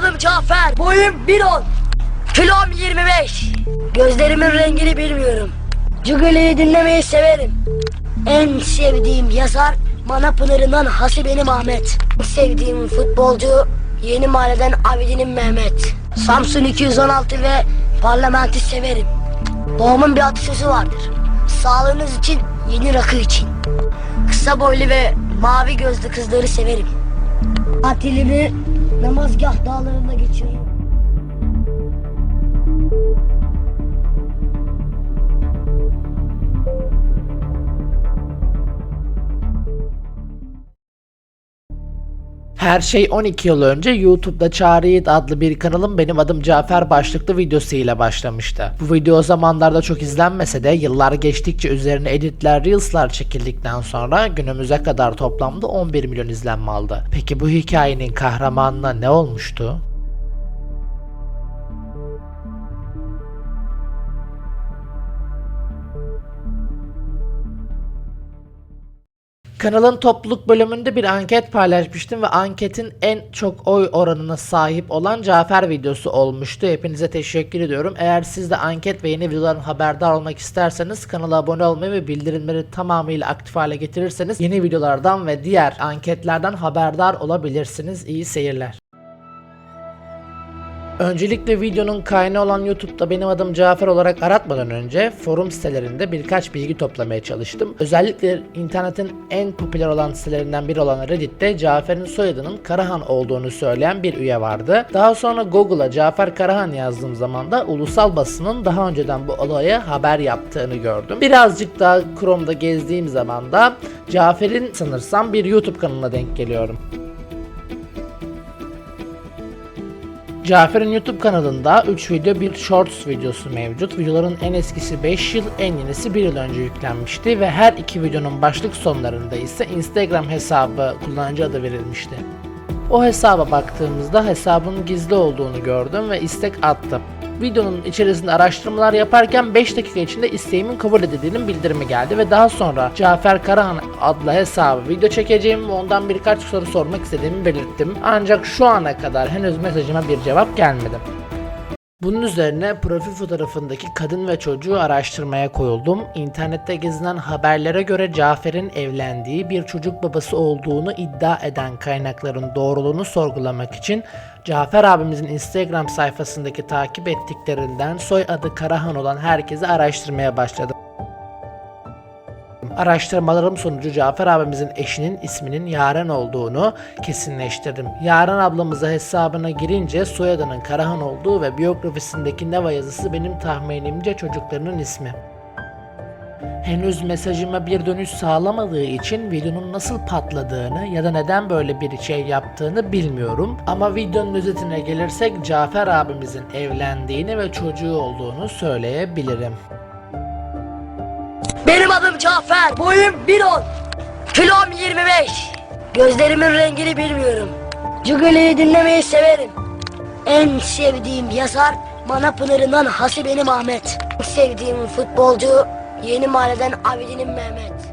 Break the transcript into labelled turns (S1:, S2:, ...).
S1: adım Cafer. Boyum 1.10. Kilom 25. Gözlerimin rengini bilmiyorum. Cugali'yi dinlemeyi severim. En sevdiğim yazar Manapınar'ından Hasibenim Ahmet. En sevdiğim futbolcu Yeni Mahalleden Abidin'in Mehmet. Samsun 216 ve parlamenti severim. Babamın bir atasözü vardır. Sağlığınız için yeni rakı için. Kısa boylu ve mavi gözlü kızları severim. Tatilimi namazgah dağlarında geçiriyorum.
S2: Her şey 12 yıl önce YouTube'da Çağrı Yiğit adlı bir kanalın benim adım Cafer başlıklı videosu ile başlamıştı. Bu video o zamanlarda çok izlenmese de yıllar geçtikçe üzerine editler, reels'lar çekildikten sonra günümüze kadar toplamda 11 milyon izlenme aldı. Peki bu hikayenin kahramanına ne olmuştu? Kanalın topluluk bölümünde bir anket paylaşmıştım ve anketin en çok oy oranına sahip olan Cafer videosu olmuştu. Hepinize teşekkür ediyorum. Eğer siz de anket ve yeni videoların haberdar olmak isterseniz kanala abone olmayı ve bildirimleri tamamıyla aktif hale getirirseniz yeni videolardan ve diğer anketlerden haberdar olabilirsiniz. İyi seyirler. Öncelikle videonun kaynağı olan YouTube'da benim adım Cafer olarak aratmadan önce forum sitelerinde birkaç bilgi toplamaya çalıştım. Özellikle internetin en popüler olan sitelerinden biri olan Reddit'te Cafer'in soyadının Karahan olduğunu söyleyen bir üye vardı. Daha sonra Google'a Cafer Karahan yazdığım zaman da ulusal basının daha önceden bu olaya haber yaptığını gördüm. Birazcık daha Chrome'da gezdiğim zaman da Cafer'in sanırsam bir YouTube kanalına denk geliyorum. Cafer'in YouTube kanalında 3 video bir shorts videosu mevcut. Videoların en eskisi 5 yıl, en yenisi 1 yıl önce yüklenmişti ve her iki videonun başlık sonlarında ise Instagram hesabı kullanıcı adı verilmişti. O hesaba baktığımızda hesabın gizli olduğunu gördüm ve istek attım. Videonun içerisinde araştırmalar yaparken 5 dakika içinde isteğimin kabul edildiğinin bildirimi geldi ve daha sonra Cafer Karahan adlı hesabı video çekeceğimi ve ondan birkaç soru sormak istediğimi belirttim. Ancak şu ana kadar henüz mesajıma bir cevap gelmedi. Bunun üzerine profil fotoğrafındaki kadın ve çocuğu araştırmaya koyuldum. İnternette gezinen haberlere göre Cafer'in evlendiği bir çocuk babası olduğunu iddia eden kaynakların doğruluğunu sorgulamak için Cafer abimizin Instagram sayfasındaki takip ettiklerinden soyadı Karahan olan herkesi araştırmaya başladım. Araştırmalarım sonucu Cafer abimizin eşinin isminin Yaren olduğunu kesinleştirdim. Yaren ablamıza hesabına girince soyadının Karahan olduğu ve biyografisindeki Neva yazısı benim tahminimce çocuklarının ismi. Henüz mesajıma bir dönüş sağlamadığı için videonun nasıl patladığını ya da neden böyle bir şey yaptığını bilmiyorum. Ama videonun özetine gelirsek Cafer abimizin evlendiğini ve çocuğu olduğunu söyleyebilirim.
S1: Cafer. Boyum 1.10. Kilom 25. Gözlerimin rengini bilmiyorum. Cugali'yi dinlemeyi severim. En sevdiğim yazar Manapınar'ından Hasibenim Ahmet. En sevdiğim futbolcu Yeni Mahalleden Abidin'in Mehmet.